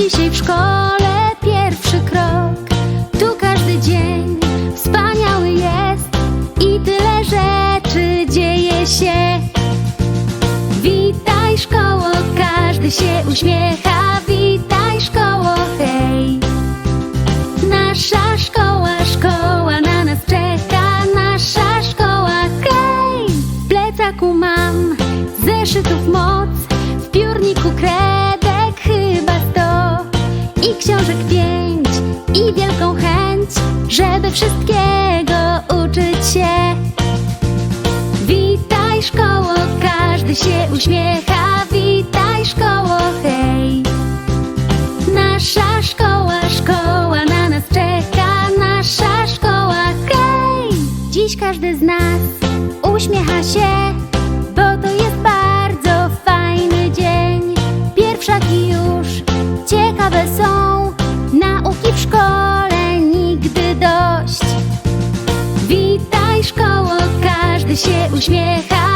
dzisiaj w szkole pierwszy krok. Tu każdy dzień wspaniały jest i tyle rzeczy dzieje się. Witaj szkoło, każdy się uśmiecha, witaj szkoło, hej. Nasza szkoła, szkoła na nas czeka, nasza szkoła, hej! Plecaku mam zeszytów moc, w piórniku kredek wszystkiego uczyć się. Witaj szkoło, każdy się uśmiecha, witaj szkoło, hej! Nasza szkoła, szkoła na nas czeka, nasza szkoła, hej! Dziś każdy z nas uśmiecha się, bo to jest bardzo fajny dzień. Pierwszaki już każdy się uśmiecha,